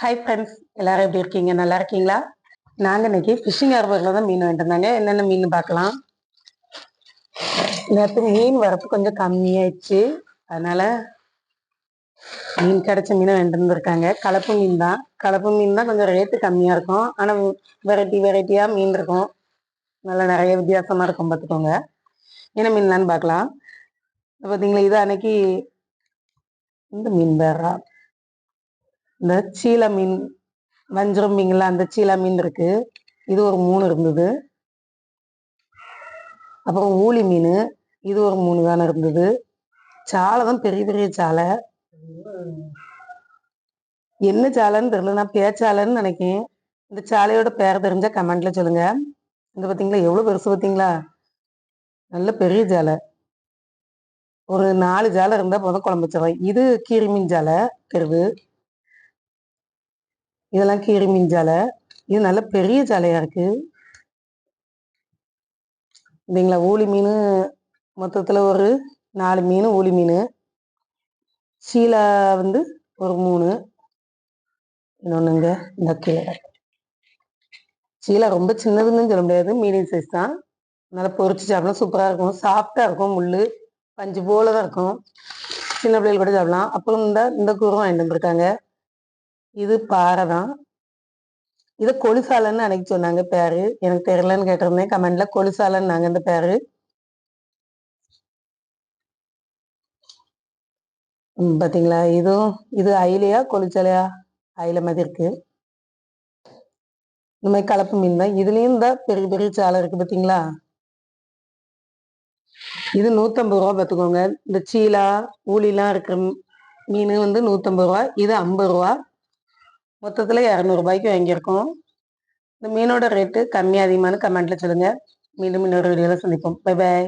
Hi friends எல்லாரும் எப்படி இருக்கீங்க? நல்லா இருக்கீங்களா? நாங்கள் இன்னைக்கு ஃபிஷிங் ஹார்பரில் தான் மீன் வேண்டியிருந்தாங்க இருந்தாங்க என்னென்ன மீன் பார்க்கலாம். நேற்று மீன் வரப்பு கொஞ்சம் கம்மியாயிடுச்சு. அதனால மீன் கிடைச்ச மீனை வேண்டியிருந்துருக்காங்க கலப்பு மீன் தான். கலப்பு மீன் தான் கொஞ்சம் ரேட்டு கம்மியாக இருக்கும். ஆனால் வெரைட்டி வெரைட்டியாக மீன் இருக்கும். நல்லா நிறைய வித்தியாசமாக இருக்கும் பார்த்துக்கோங்க. என்ன மீன்லான்னு பார்க்கலாம். பார்த்தீங்களா இது அன்னைக்கு இந்த மீன் வேறா. இந்த சீலா மீன் வஞ்சரம் மீன்ல அந்த சீலா மீன் இருக்கு. இது ஒரு மூணு இருந்தது. அப்புறம் ஊளி மீன் இது ஒரு மூணு தானே இருந்தது. சாலை தான் பெரிய பெரிய சாலை. என்ன சாலைன்னு தெரியல. நான் பேச்சாலைன்னு நினைக்கிறேன் இந்த சாலையோட பேர் தெரிஞ்சா கமெண்ட்ல சொல்லுங்க. இந்த பார்த்தீங்களா எவ்வளோ பெருசு பார்த்தீங்களா நல்ல பெரிய ஜாலை ஒரு நாலு ஜாலை இருந்தால் போதும் குழம்பு வச்சிடலாம் இது கீரி மீன் ஜாலை தெருவு. இதெல்லாம் கீரி மீன் ஜாலை. இது நல்ல பெரிய ஜாலையாக இருக்கு. இல்லைங்களா ஊலி மீன்? மொத்தத்தில் ஒரு நாலு மீன் ஊளி மீன். சீலா வந்து ஒரு மூணு. இன்னொன்றுங்க இந்த கீழே சீலா ரொம்ப சின்னதுன்னு சொல்ல முடியாது மீடியம் சைஸ் தான். நல்லா பொரிச்சு சாப்பிடலாம் சூப்பராக இருக்கும். சாஃப்டாக இருக்கும் முள் பஞ்சு போல தான் இருக்கும். சின்ன பிள்ளைகள் கூட சாப்பிடலாம். அப்புறம் இந்த இந்த கூரம் வாங்கிட்டு வந்திருக்காங்க. இது பாறை தான். இதை கொலுசாலன்னு அன்னைக்கு சொன்னாங்க பேரு. எனக்கு தெரியலன்னு கேட்டிருந்தேன். கமெண்ட்ல கொலுசாலன்னு நாங்க இந்த பேரு. ம், பாத்தீங்களா? இதுவும் இது அயிலையா கொலுச்சலையா அயில மாதிரி இருக்கு. இந்த மாதிரி கலப்பு மீன் தான். இதுலயும் தான் பெரிய பெரிய சாலை இருக்கு பாத்தீங்களா? இது நூத்தம்பது ரூபா பார்த்துக்கோங்க இந்த சீலா ஊலிலாம் இருக்கிற மீன் வந்து நூத்தம்பது ரூபா. இது ஐம்பது ரூபா. மொத்தத்தில் இரநூறுபாய்க்கு வாங்கியிருக்கோம். இந்த மீனோட ரேட்டு கம்மி அதிகமானு கமெண்ட்டில் சொல்லுங்கள் மீண்டும் இன்னொரு வீடியோவில் சந்திப்போம். Bye bye